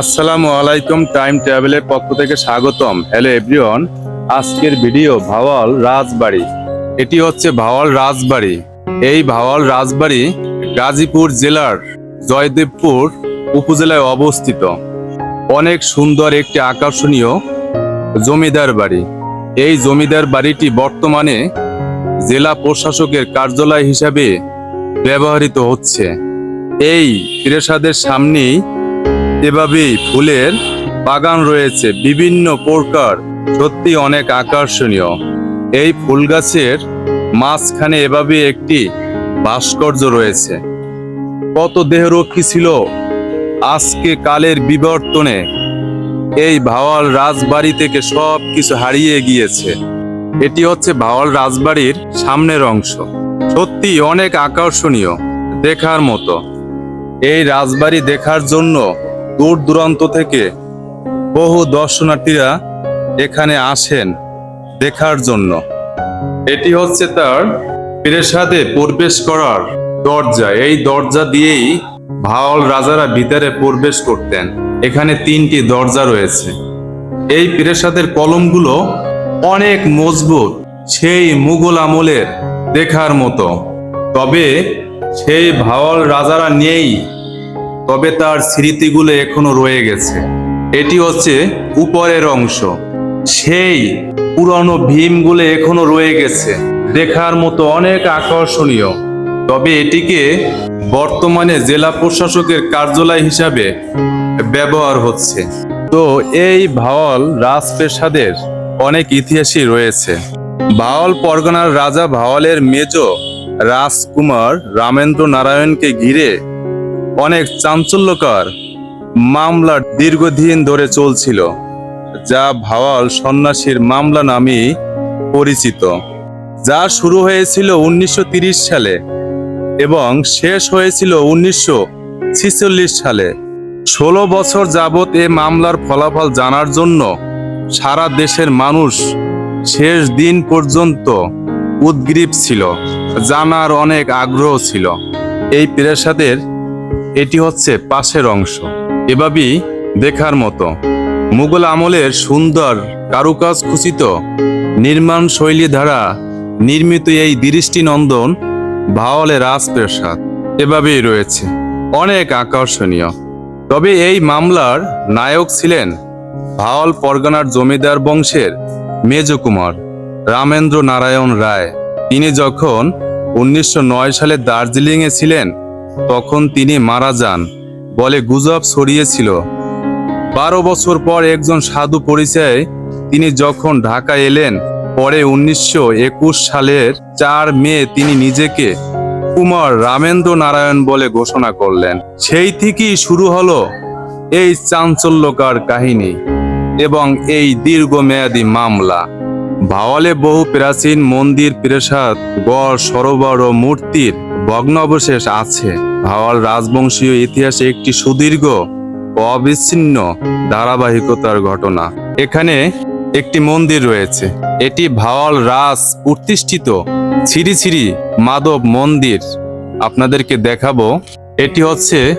আসসালামু আলাইকুম টাইম ট্রাভেলের পক্ষ থেকে স্বাগতম। হ্যালো এভরিওয়ান, আজকের ভিডিও ভাওয়াল রাজবাড়ি। এটি হচ্ছে ভাওয়াল রাজবাড়ি। এই ভাওয়াল রাজবাড়ি গাজীপুর জেলার জয়দেবপুর উপজেলায় অবস্থিত। অনেক সুন্দর একটি আকর্ষণীয় জমিদার বাড়ি। এই জমিদার বাড়িটি বর্তমানে জেলা প্রশাসকের কার্যালয় হিসাবে ব্যবহৃত হচ্ছে। এই প্রেসাদের সামনেই এভাবেই ফুলের বাগান রয়েছে, বিভিন্ন প্রকার, সত্যি অনেক আকর্ষণীয়। এই ফুল গাছের মাঝখানে এভাবে একটি ভাস্কর্য রয়েছে। কত দেহরক্ষী ছিল আজকে কালের বিবর্তনে। এই ভাওয়াল রাজবাড়ি থেকে সব কিছু হারিয়ে গিয়েছে। এটি হচ্ছে ভাওয়াল রাজবাড়ির সামনের অংশ। সত্যি অনেক আকর্ষণীয় দেখার মতো। এই রাজবাড়ি দেখার জন্য দূর দূরান্ত থেকে বহু দর্শনার্থীরা এখানে আসেন দেখার জন্য। এটি হচ্ছে তার প্রেসাদে প্রবেশ করার দরজা। এই দরজা দিয়েই ভাওয়াল রাজারা ভিতরে প্রবেশ করতেন। এখানে তিনটি দরজা রয়েছে। এই প্রেসাদের কলমগুলো অনেক মজবুত, সেই মুঘল আমলের দেখার মতো। তবে সেই ভাওয়াল রাজারা নেই তবে তার স্মৃতিগুলো এখনও রয়ে গেছে। এটি হচ্ছে উপরের অংশ। সেই পুরনো ভীমগুলো এখনও রয়ে গেছে। দেখার মতো অনেক আকর্ষণীয়। তবে এটিকে বর্তমানে জেলা প্রশাসকের কার্যালয় হিসাবে ব্যবহার হচ্ছে। তো এই ভাওয়াল রাজপ্রাসাদের অনেক ইতিহাসই রয়েছে। ভাওয়াল পরগনার রাজা ভাওয়ালের মেজ রাজকুমার রামেন্দ্র নারায়ণকে ঘিরে অনেক চাঞ্চল্যকর মামলা দীর্ঘদিন ধরে চলছিল, যা ভাওয়াল সন্ন্যাসীর মামলা নামে পরিচিত, যা শুরু হয়েছিল উনিশশো সালে এবং শেষ হয়েছিল উনিশশো সালে। ষোলো বছর যাবৎ এ মামলার ফলাফল জানার জন্য সারা দেশের মানুষ শেষ দিন পর্যন্ত উদ্গ্রীব ছিল, জানার অনেক আগ্রহ ছিল। এই প্রাসাদের এটি হচ্ছে পাশের অংশ। এভাবেই দেখার মতো। মুঘল আমলের সুন্দর কারুকাজ খচিত নির্মাণ শৈলী দ্বারা নির্মিত এই দৃষ্টিনন্দন ভাওয়ালে রাজপ্রাসাদ। এভাবেই রয়েছে। অনেক আকর্ষণীয়। তবে এই মামলার নায়ক ছিলেন ভাওয়াল পরগনার জমিদার বংশের মেজকুমার রামেন্দ্র নারায়ণ রায়। তিনি যখন উনিশশো নয় সালে দার্জিলিংয়ে ছিলেন তখন তিনি মারা যান বলে গুজব ছড়িয়েছিল। বারো বছর পর একজন সাধু পরিচয়ে তিনি যখন ঢাকা এলেন, পরে উনিশশো একুশ সালের চার মে তিনি নিজেকে কুমার রামেন্দ্র নারায়ণ বলে ঘোষণা করলেন। সেই থেকেই শুরু হলো এই চাঞ্চল্যকার কাহিনী এবং এই দীর্ঘমেয়াদী মামলা। ভাওয়ালে বহু প্রাচীন মন্দির, প্রাসাদ, গড়, সরোবর ও মূর্তির ভগ্নাবশেষ আছে। ভাওয়াল রাজবংশীয় ইতিহাসে একটি সুদীর্ঘ, অবিচ্ছিন্ন ধারাবাহিকতার ঘটনা। এখানে একটি মন্দির রয়েছে। এটি ভাওয়াল রাজ প্রতিষ্ঠিত শ্রী শ্রী মাধব মন্দির। আপনাদেরকে দেখাবো, এটি হচ্ছে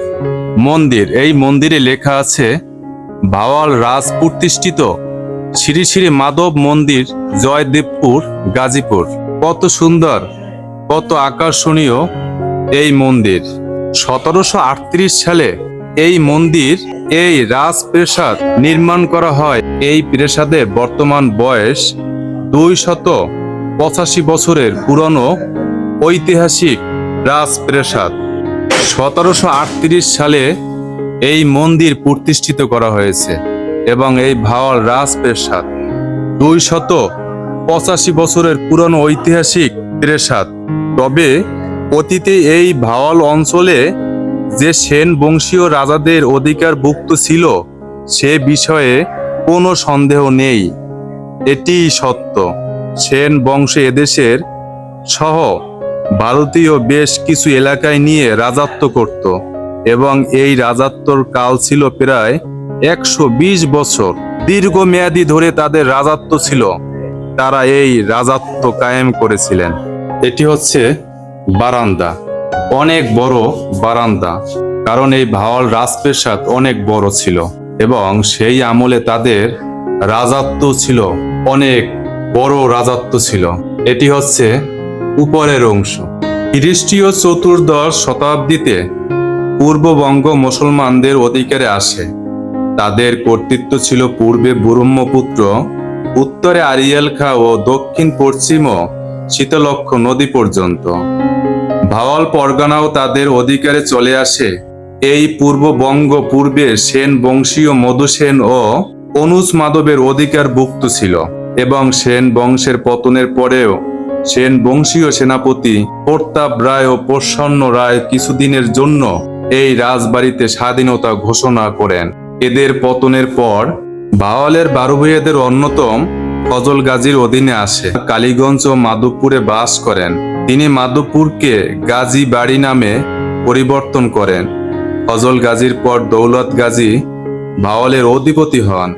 মন্দির। এই মন্দিরে লেখা আছে, ভাওয়াল রাজ প্রতিষ্ঠিত শ্রী শ্রী মাধব মন্দির, জয়দেবপুর, গাজীপুর। কত সুন্দর কত আকর্ষণীয় এই মন্দির। সতেরোশো আটত্রিশ সালে এই মন্দির, এই রাজপ্রাসাদ নির্মাণ করা হয়। এই প্রাসাদের বর্তমান বয়স দুই শত পঁচাশি বছরের পুরনো ঐতিহাসিক রাজপ্রাসাদ। সতেরোশো আটত্রিশ সালে এই মন্দির প্রতিষ্ঠিত করা হয়েছে এবং এই ভাওয়াল রাজপ্রাসাদ দুই শত পঁচাশি বছরের পুরনো ঐতিহাসিক প্রাসাদ তবে অতীতে এই ভাওয়াল অঞ্চলে যে সেন বংশীয় রাজাদের অধিকারভুক্ত ছিল, সে বিষয়ে কোনো সন্দেহ নেই। এটিই সত্য। সেন বংশ এদেশের সহ ভারতীয় বেশ কিছু এলাকায় নিয়ে রাজত্ব করত এবং এই রাজত্বর কাল ছিল প্রায় একশো বিশ বছর। দীর্ঘমেয়াদী ধরে তাদের রাজত্ব ছিল। তারা এই রাজত্ব কায়েম করেছিলেন। এটি হচ্ছে বারান্দা, অনেক বড় বারান্দা, কারণ এই ভাওয়াল রাজপ্রাসাদ অনেক বড় ছিল এবং সেই আমলে তাদের রাজত্ব ছিল, অনেক বড় রাজত্ব ছিল। এটি হচ্ছে উপরের অংশ। খ্রিস্টীয় চতুর্দশ শতাব্দীতে পূর্ববঙ্গ মুসলমানদের অধিকারে আসে। তাদের কর্তৃত্ব ছিল পূর্বে ব্রহ্মপুত্র, উত্তরে আরিয়াল খা ও দক্ষিণ পশ্চিম শীতলক্ষ নদী পর্যন্ত। ভাওয়াল পরগনাও তাদের অধিকারে চলে আসে। এই পূর্ববঙ্গ পূর্বে সেন বংশীয় মধুসেন ও অনুজ মাধবের অধিকারভুক্ত ছিল এবং সেন বংশের পতনের পরেও সেন বংশীয় সেনাপতি প্রতাপ রায় ও প্রসন্ন রায় কিছুদিনের জন্য এই রাজবাড়িতে স্বাধীনতা ঘোষণা করেন। এদের পতনের পর ভাওয়ালের বারো অন্যতম ফজল গাজীর অধীনে আসে। কালীগঞ্জ ও মাধবপুরে বাস করেন। তিনি মাধবপুরকে গাজী বাড়ি নামে পরিবর্তন করেন। ফজল গাজীর পর দৌলত গাজী ভাওয়ালের অধিপতি হন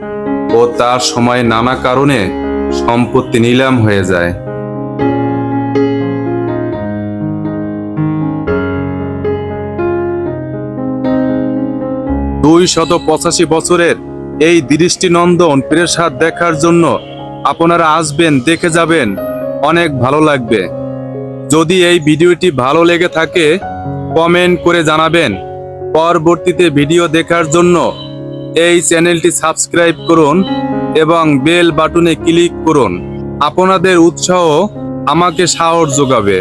ও তার সময় নানা কারণে সম্পত্তি নিলাম হয়ে যায়। দুই শত পঁচাশি বছরের এই দৃষ্টিনন্দন প্রেসাদ দেখার জন্য আপনারা আসবেন, দেখে যাবেন। অনেক ভালো লাগবে। যদি এই ভিডিওটি ভালো লেগে থাকে কমেন্ট করে জানাবেন। পরবর্তীতে ভিডিও দেখার জন্য এই চ্যানেলটি সাবস্ক্রাইব করুন এবং বেল বাটনে ক্লিক করুন। আপনাদের উৎসাহ আমাকে সাহস যোগাবে।